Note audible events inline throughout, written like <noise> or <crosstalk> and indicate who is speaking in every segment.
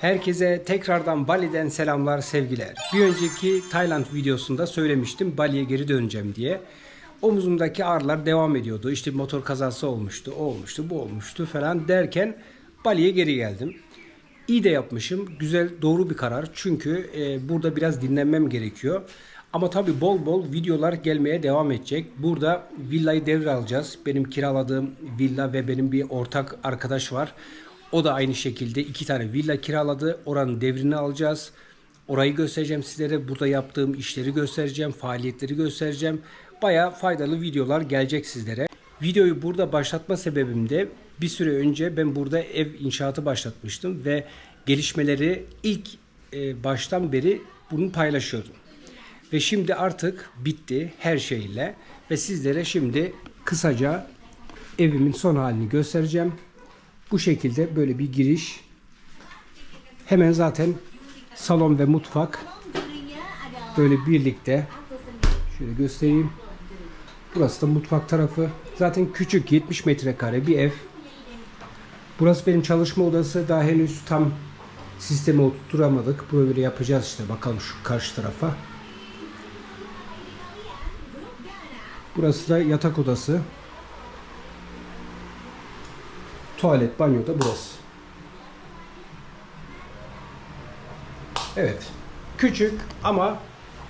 Speaker 1: Herkese tekrardan Bali'den selamlar, sevgiler. Bir önceki Tayland videosunda söylemiştim Bali'ye geri döneceğim diye. Omuzumdaki ağrılar devam ediyordu. İşte motor kazası olmuştu, o olmuştu, bu olmuştu falan derken Bali'ye geri geldim. İyi de yapmışım. Güzel, doğru bir karar. Çünkü e, burada biraz dinlenmem gerekiyor. Ama tabii bol bol videolar gelmeye devam edecek. Burada villayı devralacağız. Benim kiraladığım villa ve benim bir ortak arkadaş var. O da aynı şekilde iki tane villa kiraladı. Oranın devrini alacağız. Orayı göstereceğim sizlere. Burada yaptığım işleri göstereceğim. Faaliyetleri göstereceğim. Baya faydalı videolar gelecek sizlere. Videoyu burada başlatma sebebim de bir süre önce ben burada ev inşaatı başlatmıştım ve gelişmeleri ilk e, baştan beri bunu paylaşıyordum. Ve şimdi artık bitti her şeyle ve sizlere şimdi kısaca evimin son halini göstereceğim. Bu şekilde böyle bir giriş. Hemen zaten salon ve mutfak böyle birlikte şöyle göstereyim. Burası da mutfak tarafı. Zaten küçük 70 metrekare bir ev. Burası benim çalışma odası. Daha henüz tam sistemi oturtturamadık. Böyle yapacağız işte. Bakalım şu karşı tarafa. Burası da yatak odası. Tuvalet, banyo da burası. Evet. Küçük ama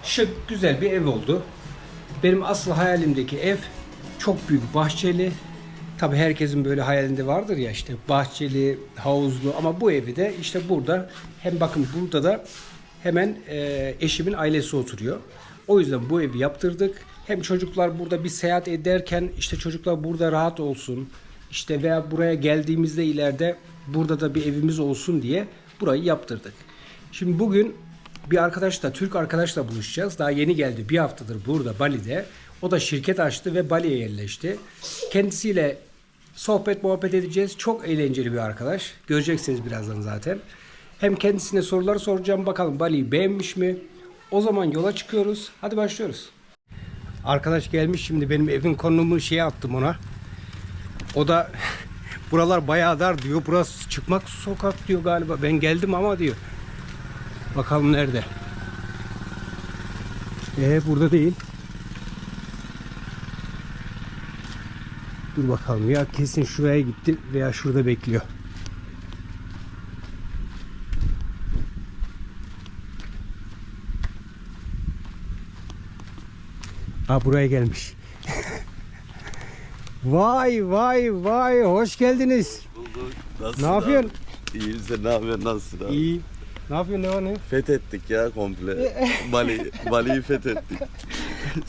Speaker 1: şık, güzel bir ev oldu. Benim asıl hayalimdeki ev çok büyük bahçeli. Tabi herkesin böyle hayalinde vardır ya işte bahçeli, havuzlu ama bu evi de işte burada hem bakın burada da hemen e, eşimin ailesi oturuyor. O yüzden bu evi yaptırdık. Hem çocuklar burada bir seyahat ederken işte çocuklar burada rahat olsun. İşte veya buraya geldiğimizde ileride burada da bir evimiz olsun diye burayı yaptırdık. Şimdi bugün bir arkadaşla, Türk arkadaşla buluşacağız. Daha yeni geldi. Bir haftadır burada Bali'de. O da şirket açtı ve Bali'ye yerleşti. Kendisiyle sohbet muhabbet edeceğiz. Çok eğlenceli bir arkadaş. Göreceksiniz birazdan zaten. Hem kendisine sorular soracağım. Bakalım Bali'yi beğenmiş mi? O zaman yola çıkıyoruz. Hadi başlıyoruz. Arkadaş gelmiş şimdi benim evin konumu şeye attım ona. O da <laughs> buralar bayağı dar diyor. Burası çıkmak sokak diyor galiba. Ben geldim ama diyor. Bakalım nerede? Ee burada değil. Dur bakalım ya kesin şuraya gitti veya şurada bekliyor. Ha buraya gelmiş. <laughs> vay vay vay hoş geldiniz.
Speaker 2: Bulduk. Nasılsın
Speaker 1: Ne yapıyorsun?
Speaker 2: Abi? İyiyim sen ne yapıyorsun? Nasılsın abi?
Speaker 1: İyi. Ne yapıyorsun ne var ne? yok?
Speaker 2: Fethettik ya komple. <laughs> Bali, Bali'yi fethettik.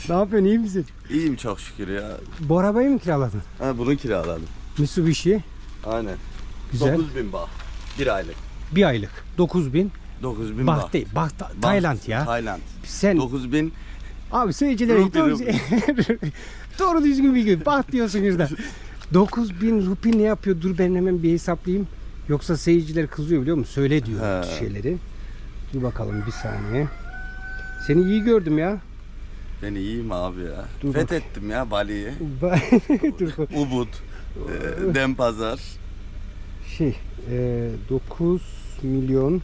Speaker 1: Ne yapıyorsun iyi misin?
Speaker 2: İyiyim çok şükür ya.
Speaker 1: Bu arabayı mı kiraladın?
Speaker 2: Ha bunu kiraladım.
Speaker 1: Mitsubishi.
Speaker 2: Aynen.
Speaker 1: Güzel.
Speaker 2: 9000 baht. Bir aylık.
Speaker 1: Bir aylık. 9000.
Speaker 2: 9000
Speaker 1: Baht
Speaker 2: baht.
Speaker 1: değil. Baht. Tayland ya.
Speaker 2: Tayland.
Speaker 1: Sen
Speaker 2: 9000
Speaker 1: abi seyircilere
Speaker 2: Rupi. <laughs>
Speaker 1: doğru düzgün bir gün. Baht diyorsunuz da. 9000 rupi ne yapıyor? Dur ben hemen bir hesaplayayım. Yoksa seyirciler kızıyor biliyor musun? Söyle diyor
Speaker 2: He.
Speaker 1: şeyleri. Dur bakalım bir saniye. Seni iyi gördüm ya.
Speaker 2: ben iyiyim abi ya.
Speaker 1: Dur bak.
Speaker 2: Fethettim ya Bali'yi. <laughs>
Speaker 1: Dur.
Speaker 2: Ubud. e, Dempazar.
Speaker 1: Şey, e, 9 milyon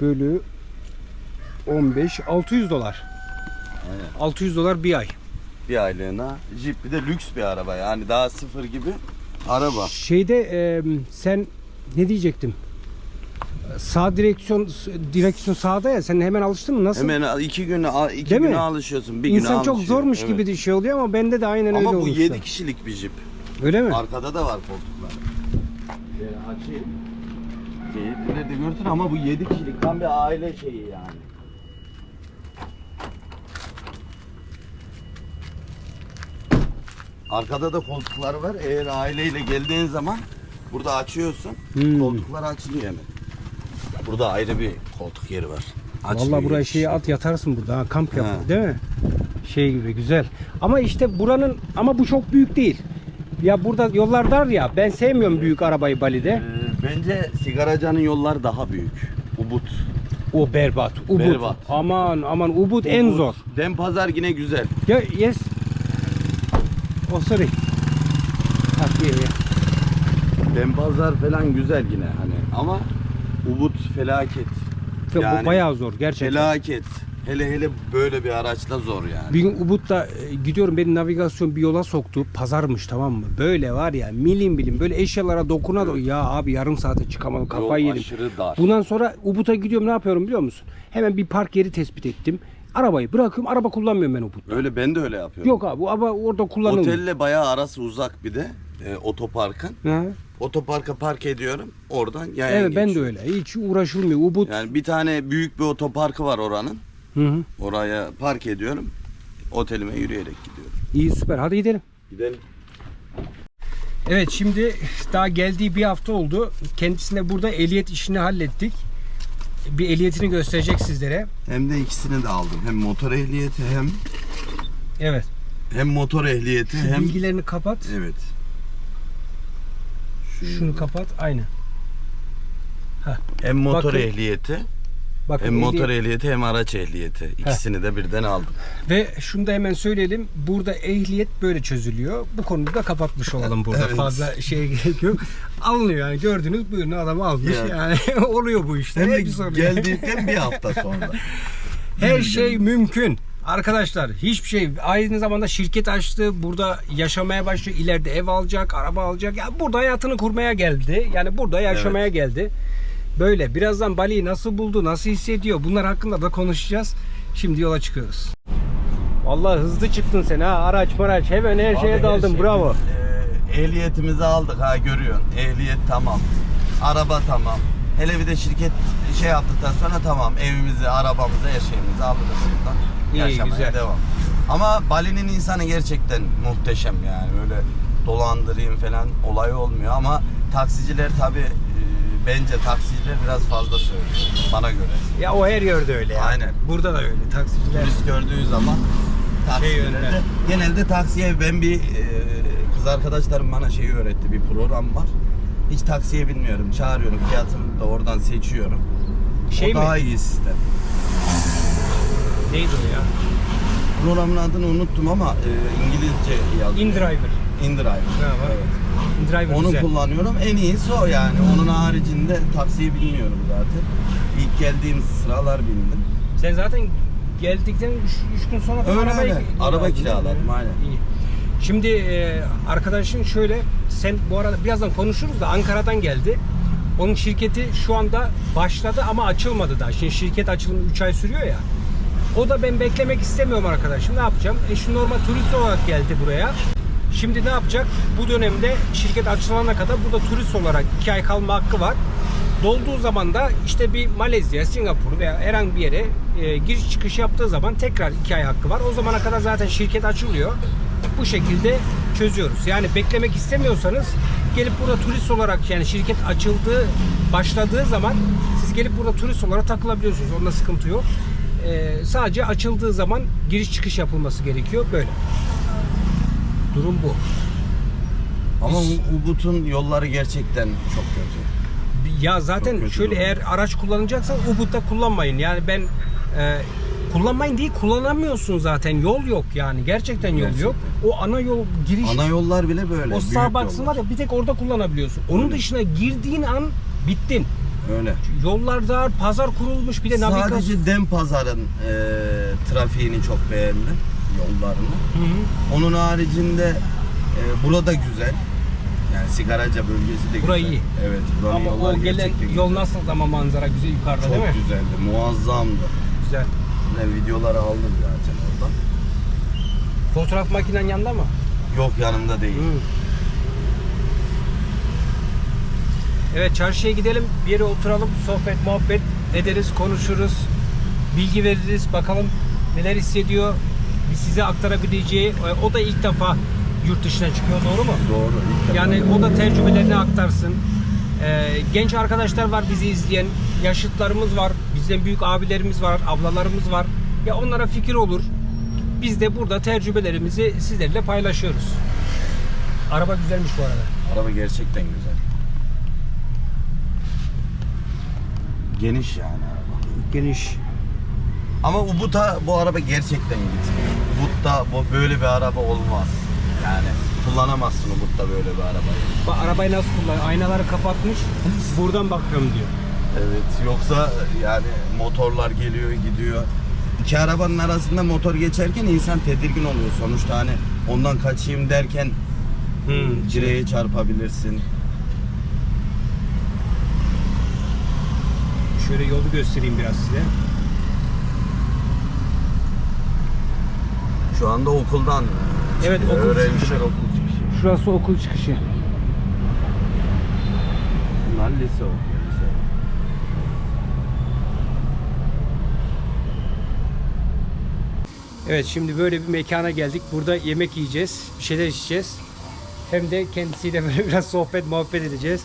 Speaker 1: bölü 15 600 dolar.
Speaker 2: Aynen.
Speaker 1: 600 dolar bir ay.
Speaker 2: Bir aylığına. Jeep bir de lüks bir araba yani daha sıfır gibi araba.
Speaker 1: Şeyde e, sen ne diyecektim? Sağ direksiyon direksiyon sağda ya sen hemen alıştın mı? Nasıl?
Speaker 2: Hemen iki güne iki
Speaker 1: Değil mi?
Speaker 2: alışıyorsun. Bir güne
Speaker 1: İnsan çok
Speaker 2: alışıyor.
Speaker 1: zormuş
Speaker 2: Evet.
Speaker 1: gibi de şey oluyor ama bende de aynen öyle
Speaker 2: Ama bu
Speaker 1: olmuştu.
Speaker 2: 7 kişilik bir jip.
Speaker 1: Öyle mi?
Speaker 2: Arkada da var koltuklar. Ee, açayım. Keyifleri de görsün ama bu 7 kişilik tam bir aile şeyi yani. Arkada da koltuklar var. Eğer aileyle geldiğin zaman burada açıyorsun.
Speaker 1: Hmm.
Speaker 2: Koltuklar açılıyor hemen. Burada ayrı bir koltuk yeri var. Açılıyor
Speaker 1: Vallahi buraya şeye at yatarsın burada ha, kamp yap
Speaker 2: Ha.
Speaker 1: değil mi? Şey gibi güzel. Ama işte buranın ama bu çok büyük değil. Ya burada yollar dar ya. Ben sevmiyorum büyük arabayı Bali'de.
Speaker 2: Ee, bence Sigaracan'ın yollar daha büyük. Ubud.
Speaker 1: O berbat. Ubud.
Speaker 2: Berbat.
Speaker 1: Aman aman Ubud en
Speaker 2: Ubud.
Speaker 1: zor.
Speaker 2: Dempazar yine güzel.
Speaker 1: Ya yes. Yeah, yeah.
Speaker 2: Dempazar falan güzel yine hani ama Ubud felaket.
Speaker 1: Ya bu bayağı zor gerçekten.
Speaker 2: Felaket. Hele hele böyle bir araçla zor yani.
Speaker 1: Bir gün Ubud'da e, gidiyorum beni navigasyon bir yola soktu. Pazarmış tamam mı? Böyle var ya milim milim böyle eşyalara dokuna da ya abi yarım saate çıkamadım kafayı
Speaker 2: Yol
Speaker 1: yedim.
Speaker 2: aşırı dar.
Speaker 1: Bundan sonra Ubud'a gidiyorum ne yapıyorum biliyor musun? Hemen bir park yeri tespit ettim. Arabayı bırakıyorum araba kullanmıyorum ben Ubud'da.
Speaker 2: Öyle ben de öyle yapıyorum.
Speaker 1: Yok abi bu araba orada kullanılmıyor.
Speaker 2: Otelle bayağı arası uzak bir de e, otoparkın.
Speaker 1: Ha?
Speaker 2: Otoparka park ediyorum. Oradan yaya
Speaker 1: Evet ben de
Speaker 2: geçiyorum.
Speaker 1: öyle. Hiç uğraşılmıyor. Ubud.
Speaker 2: Yani bir tane büyük bir otoparkı var oranın.
Speaker 1: Hı hı.
Speaker 2: Oraya park ediyorum. Otelime yürüyerek gidiyorum.
Speaker 1: İyi süper. Hadi gidelim.
Speaker 2: Gidelim.
Speaker 1: Evet şimdi daha geldiği bir hafta oldu. Kendisine burada ehliyet işini hallettik. Bir ehliyetini gösterecek sizlere.
Speaker 2: Hem de ikisini de aldım. Hem motor ehliyeti hem
Speaker 1: Evet.
Speaker 2: hem motor ehliyeti
Speaker 1: Şu
Speaker 2: hem
Speaker 1: bilgilerini kapat.
Speaker 2: evet.
Speaker 1: Şunu kapat. Aynı.
Speaker 2: hem motor
Speaker 1: Bakın.
Speaker 2: ehliyeti
Speaker 1: Bakın
Speaker 2: hem motor
Speaker 1: ehliyet-
Speaker 2: ehliyeti hem araç ehliyeti. İkisini de birden aldım.
Speaker 1: Ve şunu da hemen söyleyelim. Burada ehliyet böyle çözülüyor. Bu konuyu da kapatmış olalım burada.
Speaker 2: Evet.
Speaker 1: Fazla şeye gerek yok. Alınıyor yani. Gördünüz buyurun adam almış.
Speaker 2: Ya.
Speaker 1: Yani <laughs> oluyor bu işler.
Speaker 2: Hem de geldikten bir hafta sonra. <laughs>
Speaker 1: Her şey mümkün. Arkadaşlar hiçbir şey aynı zamanda şirket açtı. Burada yaşamaya başlıyor. İleride ev alacak, araba alacak. Ya burada hayatını kurmaya geldi. Yani burada yaşamaya geldi. Böyle birazdan Bali'yi nasıl buldu, nasıl hissediyor? Bunlar hakkında da konuşacağız. Şimdi yola çıkıyoruz. Vallahi hızlı çıktın sen ha. Araç maraç hemen her şeye
Speaker 2: Abi
Speaker 1: daldın.
Speaker 2: her şey-
Speaker 1: Bravo.
Speaker 2: Ee, ehliyetimizi aldık ha görüyorsun. Ehliyet tamam. Araba tamam. Hele bir de şirket şey yaptıktan sonra tamam evimizi, arabamızı, her şeyimizi aldık buradan.
Speaker 1: İyi,
Speaker 2: Yaşamaya
Speaker 1: güzel.
Speaker 2: devam. Ama Bali'nin insanı gerçekten muhteşem yani. Öyle dolandırayım falan olay olmuyor ama taksiciler tabi bence taksiciler biraz fazla söylüyor bana göre.
Speaker 1: Ya o her yerde öyle ya.
Speaker 2: Aynen.
Speaker 1: Burada da öyle. Taksiciler.
Speaker 2: Turist gördüğü zaman taksilerde
Speaker 1: yönler.
Speaker 2: genelde taksiye ben bir e, kız arkadaşlarım bana şeyi öğretti bir program var. Hiç taksiye binmiyorum. Çağırıyorum. Fiyatını da oradan seçiyorum.
Speaker 1: Şey
Speaker 2: o
Speaker 1: mi?
Speaker 2: daha iyi sistem.
Speaker 1: Neydi o ya?
Speaker 2: Programın adını unuttum ama e, İngilizce yazıyor.
Speaker 1: InDriver.
Speaker 2: InDriver.
Speaker 1: Bravo.
Speaker 2: Evet.
Speaker 1: InDriver
Speaker 2: Onu
Speaker 1: güzel.
Speaker 2: kullanıyorum. En iyisi o yani. Onun haricinde taksiye binmiyorum zaten. İlk geldiğim sıralar bindim.
Speaker 1: Sen zaten geldikten 3 gün sonra
Speaker 2: Öyle
Speaker 1: arabayı
Speaker 2: öyle. Araba kiraladım, aynen.
Speaker 1: İyi. Şimdi e, arkadaşın şöyle sen bu arada birazdan konuşuruz da Ankara'dan geldi. Onun şirketi şu anda başladı ama açılmadı daha. Şimdi şirket açılımı 3 ay sürüyor ya. O da ben beklemek istemiyorum arkadaşım. Ne yapacağım? E şu normal turist olarak geldi buraya. Şimdi ne yapacak? Bu dönemde şirket açılana kadar burada turist olarak 2 ay kalma hakkı var. Dolduğu zaman da işte bir Malezya, Singapur veya herhangi bir yere e, giriş çıkış yaptığı zaman tekrar 2 ay hakkı var. O zamana kadar zaten şirket açılıyor. Bu şekilde çözüyoruz. Yani beklemek istemiyorsanız gelip burada turist olarak yani şirket açıldığı, başladığı zaman siz gelip burada turist olarak takılabiliyorsunuz. Onda sıkıntı yok. E, sadece açıldığı zaman giriş çıkış yapılması gerekiyor. Böyle. Durum bu.
Speaker 2: Ama Ubud'un yolları gerçekten çok kötü.
Speaker 1: Ya
Speaker 2: Çok
Speaker 1: zaten
Speaker 2: kötü
Speaker 1: şöyle
Speaker 2: durum.
Speaker 1: eğer araç kullanacaksan Ubud'da kullanmayın. Yani ben e, kullanmayın değil kullanamıyorsun zaten. Yol yok yani. Gerçekten yol
Speaker 2: Gerçekten.
Speaker 1: yok. O ana yol giriş
Speaker 2: Ana yollar bile böyle.
Speaker 1: o
Speaker 2: büyük
Speaker 1: Starbucks'ın
Speaker 2: yollar.
Speaker 1: var ya bir tek orada kullanabiliyorsun. Onun
Speaker 2: Öyle.
Speaker 1: dışına girdiğin an bittin.
Speaker 2: Öyle.
Speaker 1: Yollar dar, pazar kurulmuş bir de navigasyon.
Speaker 2: Sadece Dem Pazar'ın e, trafiğini çok beğendim. Yollarını.
Speaker 1: Hı hı.
Speaker 2: Onun haricinde e, burada güzel. Yani Sigaraca bölgesi de
Speaker 1: Bura
Speaker 2: güzel.
Speaker 1: iyi.
Speaker 2: Evet. buranın
Speaker 1: Ama
Speaker 2: yolları
Speaker 1: o gelen
Speaker 2: gerçekten
Speaker 1: yol nasıl ama manzara güzel yukarıda değil mi?
Speaker 2: Çok güzeldi. Muazzamdı.
Speaker 1: Güzel.
Speaker 2: Ben videoları aldım zaten oradan.
Speaker 1: Fotoğraf makinen yanında mı?
Speaker 2: Yok yanımda değil.
Speaker 1: Hı. Evet çarşıya gidelim. Bir yere oturalım. Sohbet, muhabbet ederiz, konuşuruz. Bilgi veririz. Bakalım neler hissediyor. Size aktarabileceği. e, O da ilk defa yurt dışına çıkıyor doğru mu?
Speaker 2: Doğru. ilk defa.
Speaker 1: Yani o da tecrübelerini aktarsın. Ee, genç arkadaşlar var bizi izleyen. Yaşıtlarımız var. Bizden büyük abilerimiz var, ablalarımız var. Ya onlara fikir olur. Biz de burada tecrübelerimizi sizlerle paylaşıyoruz. Araba güzelmiş bu arada.
Speaker 2: Araba gerçekten güzel. Geniş yani araba.
Speaker 1: Geniş.
Speaker 2: Ama Ubud'a bu araba gerçekten gitmiyor. Ubud'da bu böyle bir araba olmaz. Yani kullanamazsın Ubud'da böyle bir arabayı.
Speaker 1: Bak arabayı nasıl kullanıyor? Aynaları kapatmış. Buradan bakıyorum diyor.
Speaker 2: Evet yoksa yani motorlar geliyor gidiyor. İki arabanın arasında motor geçerken insan tedirgin oluyor. Sonuçta hani ondan kaçayım derken
Speaker 1: Hmm.
Speaker 2: direğe çarpabilirsin.
Speaker 1: Şöyle yolu göstereyim biraz size.
Speaker 2: Şu anda okuldan
Speaker 1: Evet, okul
Speaker 2: öğrenciler
Speaker 1: çıkışı.
Speaker 2: okul çıkışı.
Speaker 1: Şurası okul çıkışı.
Speaker 2: Bunlar lise lise.
Speaker 1: Evet şimdi böyle bir mekana geldik. Burada yemek yiyeceğiz. Bir şeyler içeceğiz. Hem de kendisiyle <laughs> böyle biraz sohbet muhabbet edeceğiz.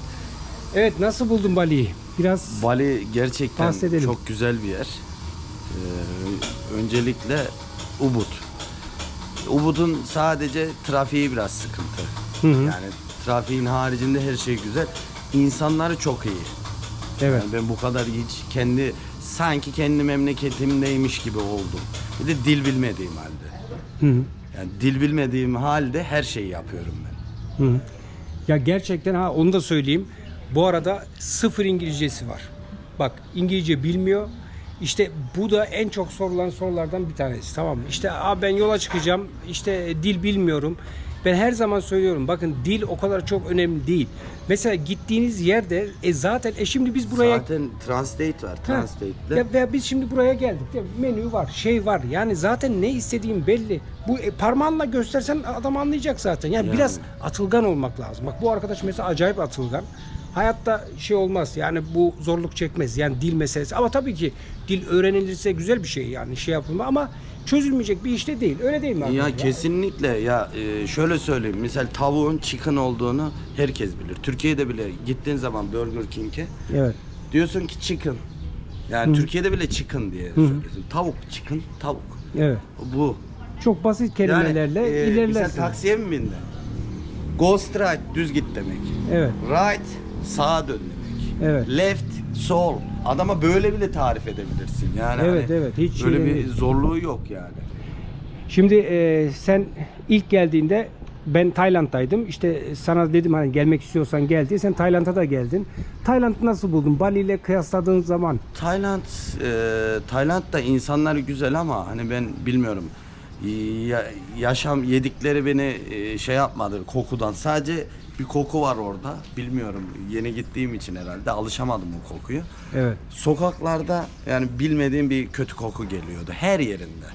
Speaker 1: Evet nasıl buldun Bali'yi? Biraz
Speaker 2: Bali gerçekten
Speaker 1: Bahsedelim.
Speaker 2: çok güzel bir yer. Ee, öncelikle Ubud. Ubud'un sadece trafiği biraz sıkıntı.
Speaker 1: Hı hı.
Speaker 2: Yani trafiğin haricinde her şey güzel. İnsanları çok iyi.
Speaker 1: evet.
Speaker 2: Yani ben bu kadar hiç kendi sanki kendi memleketimdeymiş gibi oldum. Bir de dil bilmediğim halde.
Speaker 1: Hı hı.
Speaker 2: Yani dil bilmediğim halde her şeyi yapıyorum ben.
Speaker 1: Hı hı. Ya gerçekten ha onu da söyleyeyim. Bu arada sıfır İngilizcesi var. Bak İngilizce bilmiyor. İşte bu da en çok sorulan sorulardan bir tanesi tamam mı? İşte Aa, ben yola çıkacağım işte e, dil bilmiyorum. Ben her zaman söylüyorum bakın dil o kadar çok önemli değil. Mesela gittiğiniz yerde e zaten e şimdi biz buraya
Speaker 2: Zaten translate var.
Speaker 1: Ha,
Speaker 2: Translate'le.
Speaker 1: Ya, ve biz şimdi buraya geldik. Ya, menü var, şey var. Yani zaten ne istediğin belli. Bu e, parmağınla göstersen adam anlayacak zaten. Yani,
Speaker 2: Yani.
Speaker 1: biraz atılgan olmak lazım. Bak bu arkadaş mesela acayip atılgan. Hayatta şey olmaz. Yani bu zorluk çekmez. Yani dil meselesi. Ama tabii ki dil öğrenilirse güzel bir şey yani şey yapılma ama çözülmeyecek bir işte değil. Öyle değil mi?
Speaker 2: Ya
Speaker 1: arkadaş?
Speaker 2: kesinlikle ya e, şöyle söyleyeyim misal tavuğun chicken olduğunu herkes bilir. Türkiye'de bile gittiğin zaman Burger King'e
Speaker 1: Evet.
Speaker 2: diyorsun ki chicken. Yani Türkiye'de bile chicken diye söylüyorsun. Tavuk chicken tavuk.
Speaker 1: Evet.
Speaker 2: Bu.
Speaker 1: Çok basit kelimelerle
Speaker 2: yani, e,
Speaker 1: ilerlersin.
Speaker 2: Misal taksiye mi bindin? Go straight düz git demek.
Speaker 1: Evet.
Speaker 2: Right sağa dön demek.
Speaker 1: Evet.
Speaker 2: Left sol. Adama böyle bile tarif edebilirsin. Yani
Speaker 1: Evet,
Speaker 2: hani
Speaker 1: evet. Hiç
Speaker 2: böyle
Speaker 1: şey
Speaker 2: bir zorluğu yok yani.
Speaker 1: Şimdi e, sen ilk geldiğinde ben Tayland'daydım. İşte sana dedim hani gelmek istiyorsan gel diye. Sen Tayland'a da geldin. Tayland'ı nasıl buldun? Bali ile kıyasladığın zaman.
Speaker 2: Tayland, e, Tayland'da insanlar güzel ama hani ben bilmiyorum. Ya- yaşam yedikleri beni e, şey yapmadı kokudan. Sadece bir koku var orada. Bilmiyorum. Yeni gittiğim için herhalde alışamadım o kokuyu.
Speaker 1: Evet.
Speaker 2: Sokaklarda yani bilmediğim bir kötü koku geliyordu her yerinde.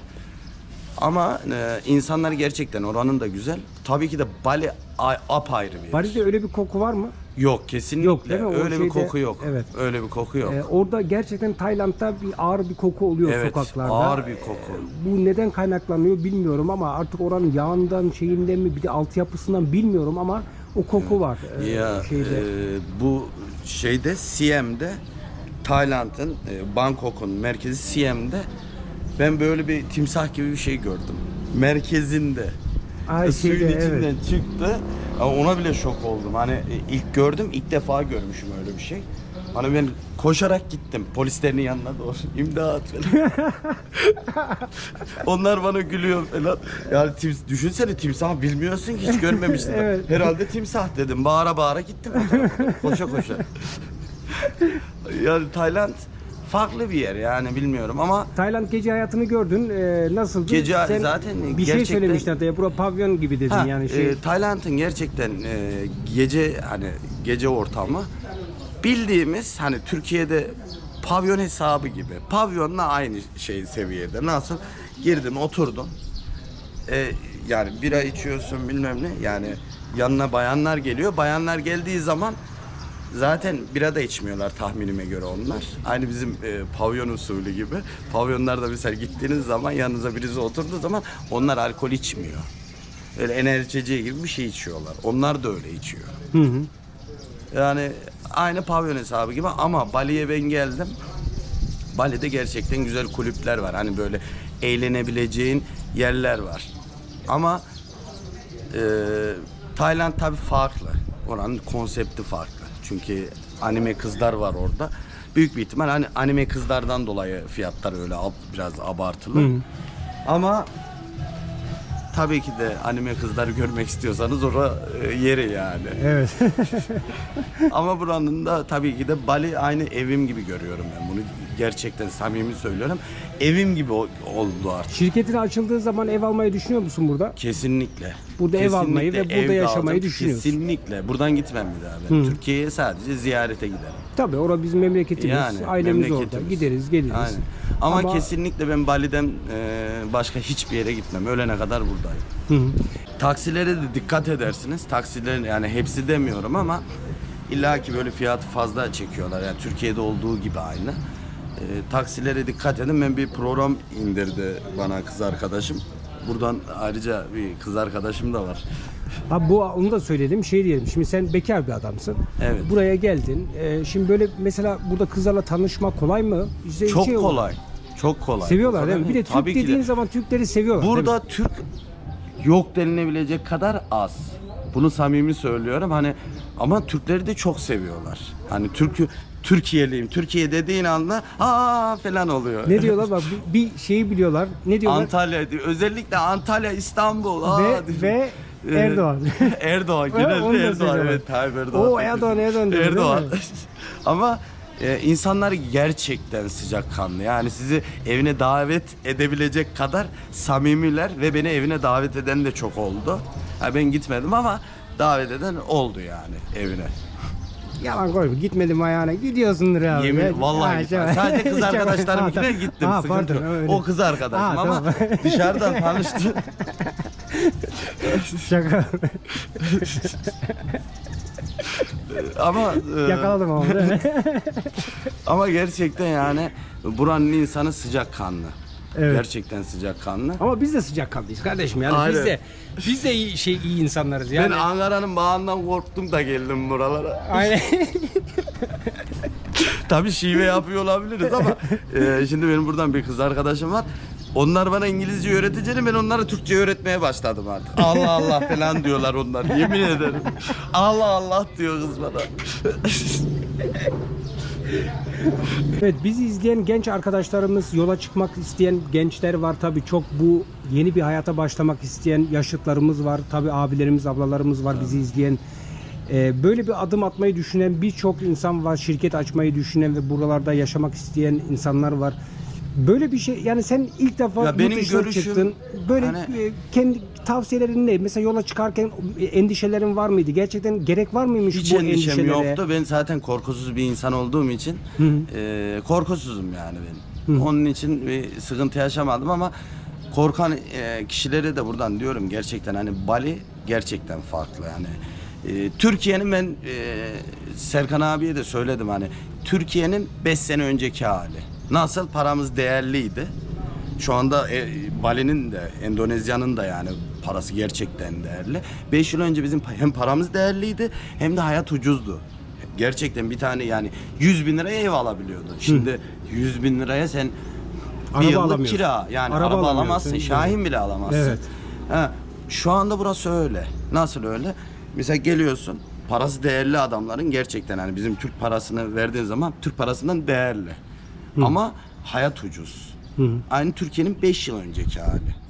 Speaker 2: Ama e, insanlar gerçekten oranın da güzel. Tabii ki de Bali a- apayrı bir yer.
Speaker 1: Bali'de öyle bir koku var mı?
Speaker 2: Yok kesinlikle.
Speaker 1: Yok, değil mi? O
Speaker 2: Öyle bir
Speaker 1: şeyde-
Speaker 2: koku yok.
Speaker 1: evet.
Speaker 2: Öyle bir koku yok.
Speaker 1: E, orada gerçekten Tayland'da bir ağır bir koku oluyor
Speaker 2: Evet,
Speaker 1: sokaklarda.
Speaker 2: ağır bir koku.
Speaker 1: E, bu neden kaynaklanıyor bilmiyorum ama artık oranın yağından şeyinden mi bir de altyapısından bilmiyorum ama o koku var. e,
Speaker 2: Ya
Speaker 1: şeyde.
Speaker 2: e, bu şeyde Siem'de Tayland'ın e, Bangkok'un merkezi Siem'de ben böyle bir timsah gibi bir şey gördüm. Merkezinde.
Speaker 1: Ay,
Speaker 2: Suyun
Speaker 1: şeyde,
Speaker 2: içinden
Speaker 1: evet.
Speaker 2: çıktı. Ama ona bile şok oldum. Hani e, ilk gördüm, ilk defa görmüşüm öyle bir şey. Hani ben koşarak gittim polislerin yanına doğru. <laughs> İmdat falan. Onlar bana gülüyor falan. Yani tims- düşünsene timsah bilmiyorsun ki hiç görmemişsin. <laughs>
Speaker 1: Evet.
Speaker 2: Herhalde timsah dedim. Bağıra bağıra gittim. koşa koşa. yani Tayland farklı bir yer yani bilmiyorum ama
Speaker 1: Tayland gece hayatını gördün. E, nasıldı?
Speaker 2: Gece
Speaker 1: Sen
Speaker 2: zaten
Speaker 1: bir şey
Speaker 2: gerçekten-
Speaker 1: söylemiştin hatta. Bura pavyon gibi dedin
Speaker 2: Ha,
Speaker 1: yani şey.
Speaker 2: e, Tayland'ın gerçekten e, gece hani gece ortamı bildiğimiz hani Türkiye'de pavyon hesabı gibi. Pavyonla aynı şey seviyede. Nasıl? Girdin, oturdun. E, yani bira içiyorsun bilmem ne. Yani yanına bayanlar geliyor. Bayanlar geldiği zaman zaten bira da içmiyorlar tahminime göre onlar. Aynı bizim e, pavyon usulü gibi. Pavyonlarda mesela gittiğiniz zaman yanınıza birisi oturduğu zaman onlar alkol içmiyor. Öyle enerji içeceği gibi bir şey içiyorlar. Onlar da öyle içiyor.
Speaker 1: Hı hı.
Speaker 2: Yani aynı pavyon hesabı gibi ama Bali'ye ben geldim. Bali'de gerçekten güzel kulüpler var. Hani böyle eğlenebileceğin yerler var. Ama e, Tayland tabii farklı. Oranın konsepti farklı. Çünkü anime kızlar var orada. Büyük bir ihtimal hani anime kızlardan dolayı fiyatlar öyle ab- biraz abartılı. Ama tabii ki de anime kızları görmek istiyorsanız orada e, yeri yani.
Speaker 1: Evet. <laughs>
Speaker 2: Ama buranın da tabii ki de Bali aynı evim gibi görüyorum ben bunu. Gerçekten samimi söylüyorum. Evim gibi ol- oldu artık.
Speaker 1: Şirketin açıldığı zaman ev almayı düşünüyor musun burada?
Speaker 2: Kesinlikle.
Speaker 1: Burada ev almayı ve burada
Speaker 2: de
Speaker 1: yaşamayı
Speaker 2: alacağım.
Speaker 1: düşünüyorsun.
Speaker 2: Kesinlikle. Buradan gitmem bir daha ben. Türkiye'ye sadece ziyarete giderim.
Speaker 1: Tabii orada bizim memleketimiz,
Speaker 2: Yani,
Speaker 1: ailemiz
Speaker 2: memleketimiz.
Speaker 1: orada. Gideriz, geliriz.
Speaker 2: Aynen. Ama,
Speaker 1: Ama-
Speaker 2: kesinlikle ben Bali'den e, başka hiçbir yere gitmem. Ölene kadar buradayım.
Speaker 1: Hı hı.
Speaker 2: Taksilere de dikkat edersiniz. Taksilerin yani hepsi demiyorum ama illaki böyle fiyatı fazla çekiyorlar. Yani Türkiye'de olduğu gibi aynı. E, taksilere dikkat edin. Ben bir program indirdi bana kız arkadaşım. Buradan ayrıca bir kız arkadaşım da var.
Speaker 1: Ha bu onu da söyledim. Şey diyelim. Şimdi sen bekar bir adamsın.
Speaker 2: Evet.
Speaker 1: Buraya geldin. Ee, şimdi böyle mesela burada kızlarla tanışmak kolay mı? İşte
Speaker 2: Çok
Speaker 1: şey
Speaker 2: kolay. Çok kolay.
Speaker 1: Seviyorlar değil mi? Bir de Türk
Speaker 2: Tabii ki de.
Speaker 1: dediğin zaman Türkleri seviyorlar. değil mi?
Speaker 2: Burada Türk yok denilebilecek kadar az. Bunu samimi söylüyorum. Hani ama Türkleri de çok seviyorlar. Hani Türk Türkiye'liyim. Türkiye dediğin anda aa falan oluyor.
Speaker 1: Ne diyorlar bak bir, bir şeyi biliyorlar. Ne diyorlar?
Speaker 2: Antalya diyor. Özellikle Antalya, İstanbul. Aa,
Speaker 1: Ve-
Speaker 2: diyor.
Speaker 1: ve Erdoğan. <laughs>
Speaker 2: Erdoğan. Genelde Erdoğan. Evet Tayyip Erdoğan.
Speaker 1: Oo, Erdoğan, Erdoğan
Speaker 2: Erdoğan. <laughs> Ama e, insanlar gerçekten sıcakkanlı. Yani sizi evine davet edebilecek kadar samimiler ve beni evine davet eden de çok oldu. Ha, ben gitmedim ama davet eden oldu yani evine.
Speaker 1: Yalan koyma. Gitmedim ayağına. Gidiyorsundur abi.
Speaker 2: Yemin vallahi
Speaker 1: Ha, şey-
Speaker 2: Sadece kız <laughs> arkadaşlarımkine
Speaker 1: Ha,
Speaker 2: gittim.
Speaker 1: Ha,
Speaker 2: Sıkıntı
Speaker 1: pardon,
Speaker 2: yok.
Speaker 1: öyle.
Speaker 2: O kız arkadaşım
Speaker 1: Ha,
Speaker 2: ama
Speaker 1: tamam. <laughs> <laughs>
Speaker 2: dışarıdan tanıştı.
Speaker 1: Şaka.
Speaker 2: Ama e,
Speaker 1: Yakaladım ama. <laughs>
Speaker 2: Ama gerçekten yani buranın insanı sıcakkanlı.
Speaker 1: Evet.
Speaker 2: Gerçekten sıcakkanlı.
Speaker 1: ama biz de sıcakkanlıyız kardeşim. Yani
Speaker 2: Aynen.
Speaker 1: biz de biz de iyi, şey iyi insanlarız yani.
Speaker 2: Ben Ankara'nın bağından korktum da geldim buralara.
Speaker 1: Aynen.
Speaker 2: Tabii şive yapıyor olabiliriz ama e, şimdi benim buradan bir kız arkadaşım var. Onlar bana İngilizce öğreteceğini ben onlara Türkçe öğretmeye başladım artık. Allah Allah falan diyorlar onlar yemin ederim. Allah Allah diyor kız bana.
Speaker 1: Evet bizi izleyen genç arkadaşlarımız, yola çıkmak isteyen gençler var tabii çok bu yeni bir hayata başlamak isteyen yaşıtlarımız var. Tabii abilerimiz, ablalarımız var bizi izleyen. Ee, böyle bir adım atmayı düşünen birçok insan var. Şirket açmayı düşünen ve buralarda yaşamak isteyen insanlar var. Böyle bir şey yani sen ilk defa
Speaker 2: Ya benim görüşüm,
Speaker 1: çıktın. Böyle
Speaker 2: hani-
Speaker 1: e, kendi tavsiyelerin ne? Mesela yola çıkarken endişelerin var mıydı? Gerçekten gerek var mıymış
Speaker 2: Hiç
Speaker 1: bu
Speaker 2: endişem
Speaker 1: endişelere?
Speaker 2: yoktu. Ben zaten korkusuz bir insan olduğum için
Speaker 1: Hı hı.
Speaker 2: e, korkusuzum yani ben.
Speaker 1: Hı hı.
Speaker 2: Onun için bir sıkıntı yaşamadım ama korkan e, kişilere de buradan diyorum gerçekten hani Bali gerçekten farklı yani. E, Türkiye'nin ben e, Serkan abiye de söyledim hani Türkiye'nin 5 sene önceki hali. Nasıl paramız değerliydi. Şu anda e, Bali'nin de Endonezya'nın da yani parası gerçekten değerli. 5 yıl önce bizim pa- hem paramız değerliydi hem de hayat ucuzdu. Gerçekten bir tane yani 100 bin liraya ev alabiliyordun. Şimdi 100 bin liraya sen bir
Speaker 1: Araba
Speaker 2: yıllık
Speaker 1: alamıyorsun.
Speaker 2: kira yani
Speaker 1: Araba
Speaker 2: araba,
Speaker 1: alamıyorsun.
Speaker 2: alamazsın. Şahin bile alamazsın.
Speaker 1: Evet.
Speaker 2: Ha, şu anda burası öyle. Nasıl öyle? Mesela geliyorsun parası değerli adamların gerçekten hani bizim Türk parasını verdiğin zaman Türk parasından değerli. Ama hayat ucuz.
Speaker 1: Hı hı.
Speaker 2: Aynı Türkiye'nin 5 yıl önceki hali.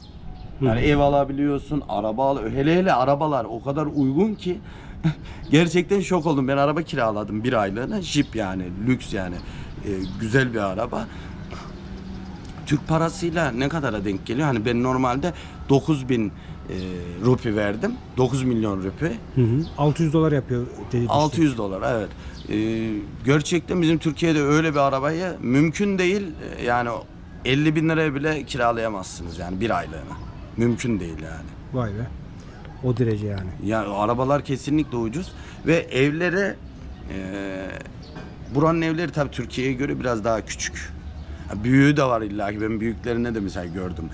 Speaker 2: Yani ev alabiliyorsun, araba al. Hele hele arabalar o kadar uygun ki <laughs> gerçekten şok oldum. Ben araba kiraladım bir aylığına. Jeep yani, lüks yani. Ee, güzel bir araba. Türk parasıyla ne kadara denk geliyor? Hani ben normalde 9000 e, rupi verdim. 9 milyon rupi.
Speaker 1: Hı hı. 600 dolar yapıyor dedi.
Speaker 2: 600 dolar evet. Ee, gerçekten bizim Türkiye'de öyle bir arabayı mümkün değil. Yani 50 bin liraya bile kiralayamazsınız yani bir aylığına. Mümkün değil yani.
Speaker 1: Vay be. O derece yani.
Speaker 2: Yani arabalar kesinlikle ucuz ve evlere e, buranın evleri tabii Türkiye'ye göre biraz daha küçük. Büyüğü de var illa ki ben büyüklerine de mesela gördüm.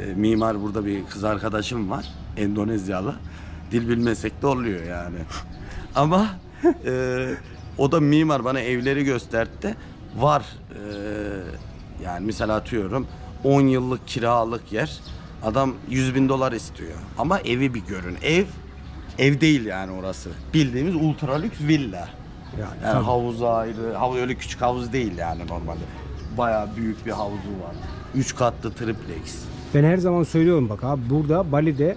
Speaker 2: E, mimar burada bir kız arkadaşım var Endonezyalı. Dil bilmesek de oluyor yani. <laughs> Ama e, o da mimar bana evleri gösterdi. Var e, yani mesela atıyorum 10 yıllık kiralık yer. Adam 100 bin dolar istiyor. Ama evi bir görün. Ev ev değil yani orası. Bildiğimiz ultra lüks villa.
Speaker 1: Yani,
Speaker 2: Yani
Speaker 1: tabii.
Speaker 2: havuzu ayrı. Havuz öyle küçük havuz değil yani normalde. Bayağı büyük bir havuzu var. Üç katlı triplex.
Speaker 1: Ben her zaman söylüyorum bak abi burada Bali'de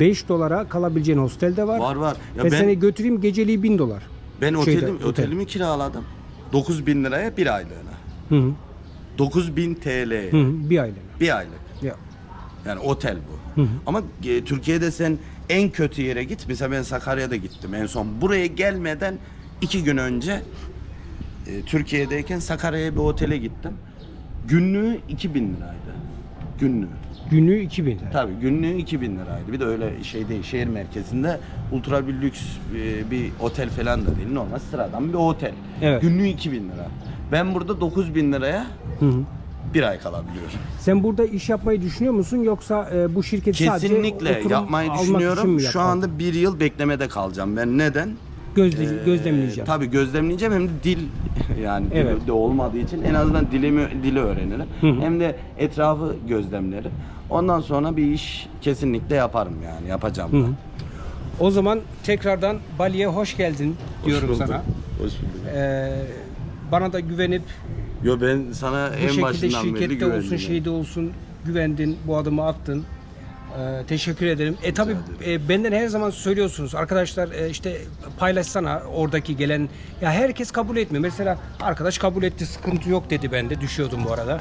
Speaker 1: 5 dolara kalabileceğin hostel de var.
Speaker 2: Var var. Ya
Speaker 1: Ve
Speaker 2: ben
Speaker 1: seni götüreyim geceliği 1000 dolar.
Speaker 2: Ben
Speaker 1: Şeyde,
Speaker 2: otelim,
Speaker 1: otel.
Speaker 2: otelimi kiraladım. 9000 bin liraya bir aylığına.
Speaker 1: Hı hı.
Speaker 2: 9000 TL
Speaker 1: Hı hı. Bir aylığına.
Speaker 2: bir aylık.
Speaker 1: Ya.
Speaker 2: Yani otel bu.
Speaker 1: Hı hı.
Speaker 2: Ama e, Türkiye'de sen en kötü yere git. Mesela ben Sakarya'da gittim en son. Buraya gelmeden iki gün önce e, Türkiye'deyken Sakarya'ya bir otele gittim. Günlüğü 2000 liraydı. Günlüğü.
Speaker 1: Günlüğü 2000 lira.
Speaker 2: Tabii günlüğü 2000 liraydı. Bir de öyle şey değil. Şehir merkezinde ultra bir lüks e, bir otel falan da değil. Normal sıradan bir otel.
Speaker 1: Evet.
Speaker 2: Günlüğü 2000 lira. Ben burada 9000 liraya
Speaker 1: Hı hı.
Speaker 2: bir ay kalabiliyorum.
Speaker 1: Sen burada iş yapmayı düşünüyor musun yoksa e, bu şirketi sadece
Speaker 2: Kesinlikle
Speaker 1: oturum
Speaker 2: yapmayı
Speaker 1: almak için
Speaker 2: düşünüyorum.
Speaker 1: mi
Speaker 2: Şu anda bir yıl beklemede kalacağım. Ben neden?
Speaker 1: Gözle,
Speaker 2: Ee,
Speaker 1: gözlemleyeceğim.
Speaker 2: Tabii gözlemleyeceğim hem de dil <laughs> yani dil
Speaker 1: Evet.
Speaker 2: de olmadığı için en azından dilimi dili öğrenirim.
Speaker 1: Hı hı.
Speaker 2: Hem de etrafı gözlemlerim. Ondan sonra bir iş kesinlikle yaparım yani yapacağım.
Speaker 1: Hı
Speaker 2: da.
Speaker 1: hı. O zaman tekrardan Bali'ye hoş geldin diyorum
Speaker 2: Hoş
Speaker 1: sana.
Speaker 2: Hoş bulduk.
Speaker 1: Ee, bana da güvenip
Speaker 2: Yo ben sana en başından beri
Speaker 1: şirkette
Speaker 2: güvendim.
Speaker 1: olsun şeyde olsun güvendin bu adımı attın. Ee, teşekkür ederim. E tabi benden her zaman söylüyorsunuz arkadaşlar e, işte paylaşsana oradaki gelen ya herkes kabul etmiyor. Mesela arkadaş kabul etti sıkıntı yok dedi ben de düşüyordum bu arada.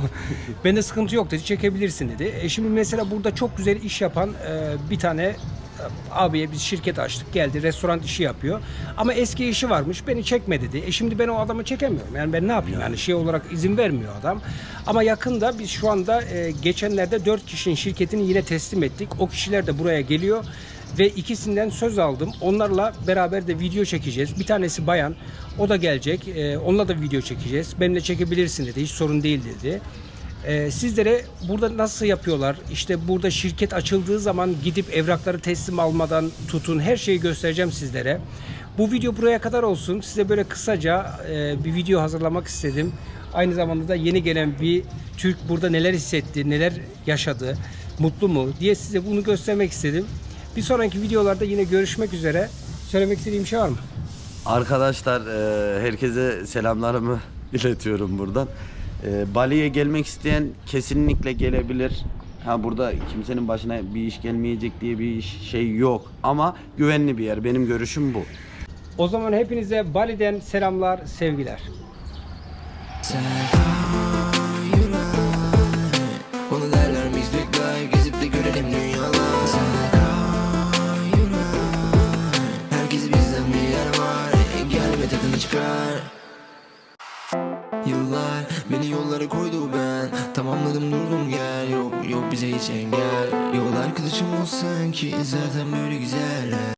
Speaker 1: <laughs> ben de sıkıntı yok dedi çekebilirsin dedi. E şimdi mesela burada çok güzel iş yapan e, bir tane e, abiye biz şirket açtık geldi restoran işi yapıyor. Ama eski işi varmış beni çekme dedi. E şimdi ben o adamı çekemiyorum. Yani ben ne yapayım? Yani şey olarak izin vermiyor adam. Ama yakında biz şu anda e, geçenlerde 4 kişinin şirketini yine teslim ettik. O kişiler de buraya geliyor ve ikisinden söz aldım. Onlarla beraber de video çekeceğiz. Bir tanesi bayan o da gelecek. E, onunla da video çekeceğiz. Benimle çekebilirsin dedi. Hiç sorun değil dedi ee, sizlere burada nasıl yapıyorlar? İşte burada şirket açıldığı zaman gidip evrakları teslim almadan tutun her şeyi göstereceğim sizlere. Bu video buraya kadar olsun. Size böyle kısaca e, bir video hazırlamak istedim. Aynı zamanda da yeni gelen bir Türk burada neler hissetti, neler yaşadı, mutlu mu diye size bunu göstermek istedim. Bir sonraki videolarda yine görüşmek üzere. Söylemek istediğim şey var mı?
Speaker 2: Arkadaşlar e, herkese selamlarımı <laughs> iletiyorum buradan. E, Bali'ye gelmek isteyen kesinlikle gelebilir. Ha burada kimsenin başına bir iş gelmeyecek diye bir iş, şey yok ama güvenli bir yer. Benim görüşüm bu.
Speaker 1: O zaman hepinize Bali'den selamlar, sevgiler.
Speaker 3: Sen Yok yok bize